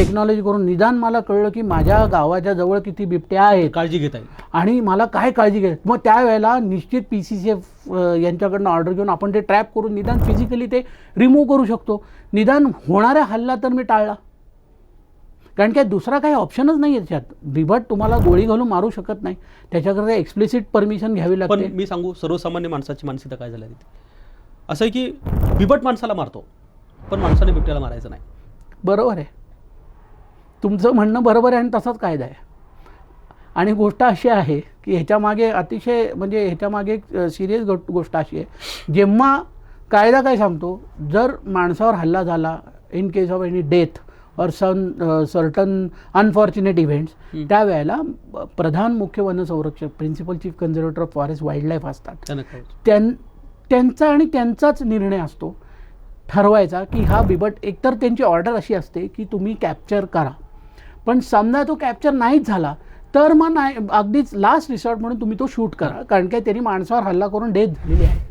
Technology करून निदान मला कळलं की माझ्या गावाच्या जवळ किती बिबट्या आहेत. काळजी घेता येईल आणि मला काय काळजी घ्यायची मग त्यावेळेला निश्चित पी सी सी एफ यांच्याकडनं ऑर्डर घेऊन आपण ते ट्रॅप करून निदान फिजिकली ते रिमूव्ह करू शकतो. निदान होणारा हल्ला तर मी टाळला. कारण काय दुसरा काही ऑप्शनच नाही आहे त्याच्यात. बिबट तुम्हाला गोळी घालून मारू शकत नाही. त्याच्याकरता एक्सप्लिसिट परमिशन घ्यावी पण लागते. मी सांगू सर्वसामान्य माणसाची मानसिकता काय झाली असं आहे की बिबट माणसाला मारतो पण माणसाने बिबट्याला मारायचं नाही. बरोबर आहे. तुमचं म्हणणं बरोबर आहे आणि तसाच कायदा आहे. आणि गोष्ट अशी आहे की ह्याच्यामागे अतिशय म्हणजे ह्याच्यामागे एक सिरियस गोष्ट अशी आहे. जेव्हा कायदा काय सांगतो? जर माणसावर हल्ला झाला in case of any death or some certain unfortunate events. त्यावेळेला प्रधान मुख्य वनसंरक्षक principal chief conservator of forest wild life असतात. त्यां त्यांचा आणि त्यांचाच निर्णय असतो ठरवायचा की हा बिबट एकतर त्यांची ऑर्डर अशी असते की तुम्ही कॅप्चर करा. पण समजा तो कॅप्चर नाहीच झाला. तर मग नाही अगदीच लास्ट रिसॉर्ट म्हणून तुम्ही तो शूट करा. कारण काय त्यांनी माणसावर हल्ला करून डेथ झालेली आहे.